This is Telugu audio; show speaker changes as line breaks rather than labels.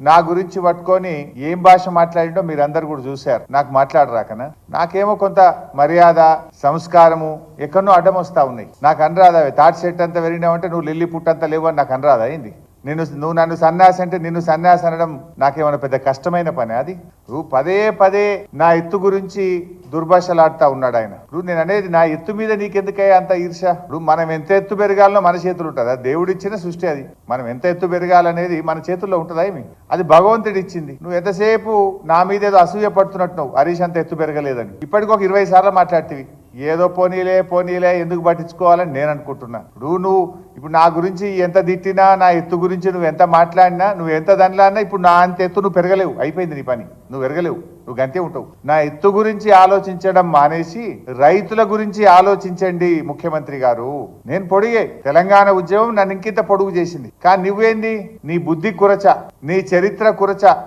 నా గురించి పట్టుకొని ఏం భాష మాట్లాడిండో మీరందరు కూడా చూశారు. నాకు మాట్లాడరాకనా నాకేమో కొంత మర్యాద సంస్కారము ఎక్కడో అడ్డం వస్తా ఉన్నాయి. నాకు అనరాదా తాటి చెట్టు అంతా వెళ్ళినావంటే నువ్వు లిల్లి పుట్టంతా లేవు అని నాకు అనరాదా అయింది. నిన్ను నువ్వు నన్ను సన్యాసి అంటే నిన్ను సన్యాసి అనడం నాకేమైనా పెద్ద కష్టమైన పని అది? నువ్వు పదే పదే నా ఎత్తు గురించి దుర్భాషలాడుతా ఉన్నాడు ఆయన. ఇప్పుడు నేను అనేది నా ఎత్తు మీద నీకెందుకే అంత ఈర్ష? ఇప్పుడు మనం ఎంత ఎత్తు పెరగాలనో మన చేతులు ఉంటుంది. అది దేవుడిచ్చిన సృష్టి అది. మనం ఎంత ఎత్తు పెరగాలనేది మన చేతుల్లో ఉంటుందా ఏమి? అది భగవంతుడు ఇచ్చింది. నువ్వు ఎంతసేపు నా మీద ఏదో అసూయ పడుతున్నట్టు నువ్వు హరీష్ అంత ఎత్తు పెరగలేదని. ఇప్పటికి ఒక ఇరవై సార్లు మాట్లాడుతీవి. ఏదో పోనీలే పోనీలే ఎందుకు పట్టించుకోవాలని నేను అనుకుంటున్నా. ఇప్పుడు నువ్వు ఇప్పుడు నా గురించి ఎంత తిట్టినా నా ఎత్తు గురించి నువ్వు ఎంత మాట్లాడినా నువ్వు ఎంత దానిలాడినా ఇప్పుడు నా అంత ఎత్తు నువ్వు పెరగలేవు. అయిపోయింది నీ పని. నువ్వు పెరగలేవు. నువ్వు గంతే ఉంటావు. నా ఎత్తు గురించి ఆలోచించడం మానేసి రైతుల గురించి ఆలోచించండి ముఖ్యమంత్రి గారు. నేను పొడిగే. తెలంగాణ ఉద్యమం నన్ను ఇంకింత పొడుగు చేసింది. కానీ నువ్వేంది? నీ బుద్ధి కురచ. నీ చరిత్ర కురచ.